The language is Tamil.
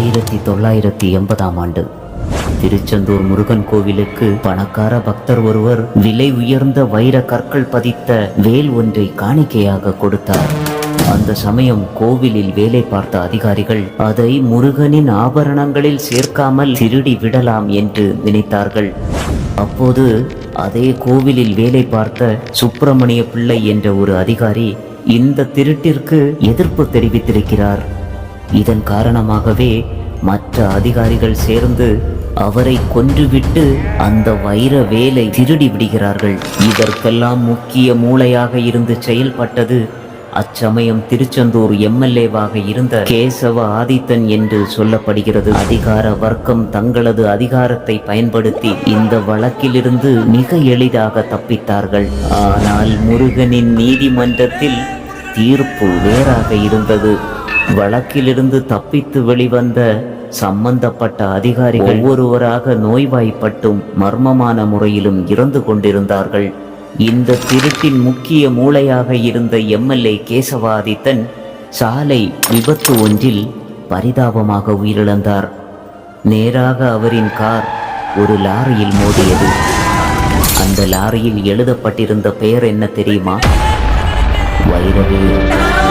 ஆயிரத்தி தொள்ளாயிரத்தி எண்பதாம் ஆண்டு. திருச்செந்தூர் முருகன் கோவிலுக்கு பணக்கார பக்தர் ஒருவர் விலை உயர்ந்த வைர கற்கள் பதித்த வேல் ஒன்றை காணிக்கையாக கொடுத்தார். அந்த சமயம் கோவிலில் வேலை பார்த்த அதிகாரிகள் அதை முருகனின் ஆபரணங்களில் சேர்க்காமல் திருடி விடலாம் என்று நினைத்தார்கள். அப்போது அதே கோவிலில் வேலை பார்த்த சுப்பிரமணிய பிள்ளை என்ற ஒரு அதிகாரி இந்த திருட்டிற்கு எதிர்ப்பு தெரிவித்திருக்கிறார். இதன் காரணமாகவே மற்ற அதிகாரிகள் சேர்ந்து அவரை கொன்றுவிட்டு அந்த வைர வேலை திருடி விடுகிறார்கள். இதற்கெல்லாம் முக்கிய மூளையாக இருந்து செயல்பட்டது அச்சமயம் திருச்செந்தூர் எம்எல்ஏவாக இருந்த கேசவ ஆதித்தன் என்று சொல்லப்படுகிறது. அதிகார வர்க்கம் தங்களது அதிகாரத்தை பயன்படுத்தி இந்த வழக்கிலிருந்து மிக எளிதாக தப்பித்தார்கள். ஆனால் முருகனின் நீதிமன்றத்தில் தீர்ப்பு வேறாக இருந்தது. வழக்கிலிருந்து தப்பித்து வெளிவந்த சம்பந்தப்பட்ட அதிகாரிகள் ஒவ்வொருவராக நோய்வாய்ப்பட்டும் மர்மமான முறையிலும் இறந்து கொண்டிருந்தார்கள். இந்த திருட்டின் முக்கிய மூளையாக இருந்த எம்எல்ஏ கேசவாதித்தன் சாலை விபத்து ஒன்றில் பரிதாபமாக உயிரிழந்தார். நேராக அவரின் கார் ஒரு லாரியில் மோதியது. அந்த லாரியில் எழுதப்பட்டிருந்த பெயர் என்ன தெரியுமா? வைரவேல்.